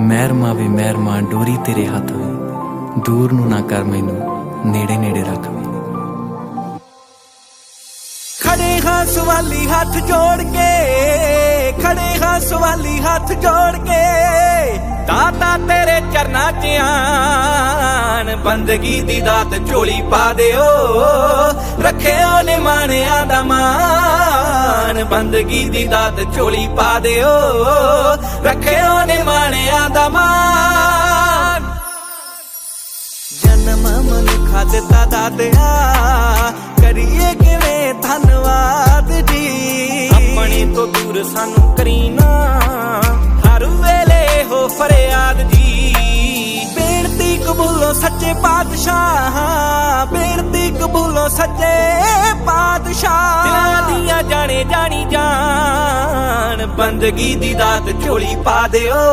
ਮਹਿਰਮਾ ਵੇ ਮਹਿਰਮਾ, ਡੋਰੀ ਤੇਰੇ ਹੱਥ ਵੇ ਦੂਰ ਨੂੰ ਨਾ ਕਰ ਮੈਨੂੰ, ਨੇੜੇ ਨੇੜੇ ਰੱਖ ਵੇ ਖੜੇ ਹਾਂ ਸਵਾਲੀ ਹੱਥ ਜੋੜ ਕੇ, ਖੜੇ ਹਾਂ ਸਵਾਲੀ ਹੱਥ ਜੋੜ ਕੇ। ਦਾਤਾ ਤੇਰੇ ਚਰਨਾਂ 'ਚ ਆਣ, ਬੰਦਗੀ ਦੀ ਦਾਤ ਝੋਲੀ ਪਾ ਦਿਓ। ਰੱਖਿਓ ਨੇ ਦਾ ਮਾਨ ਬੰਦਗੀ ਦੀ ਦਾਤ ਝੋਲੀ ਪਾ ਦਿਓ। ਰੱਖਿਓ ਜਨਮ ਮਨੁੱਖਾ ਦਿੱਤਾ ਦਾਤਿਆ ਕਰੀਏ ਕਿਵੇਂ ਧੰਨਵਾਦ ਜੀ? ਆਪਣੇ ਤੋਂ ਦੂਰ ਸਾਨੂੰ ਕਰੀਨਾ ਹਰ ਵੇਲੇ ਹੋ ਫਰਿਆਦ ਜੀ। ਬੇਨਤੀ ਕਬੂਲੋ ਸੱਚੇ ਪਾਤਸ਼ਾਹ। ਬੇਨਤੀ ਕਬੂਲੋ ਸੱਚੇ ਪਾਤਸ਼ਾਹ। ਦਿਲਾਂ ਦੀਆਂ ਜਾਣੇ ਜਾਣੀ ਜਾਣ ਬੰਦਗੀ ਦੀ ਦਾਤ ਝੋਲੀ ਪਾ ਦਿਓ।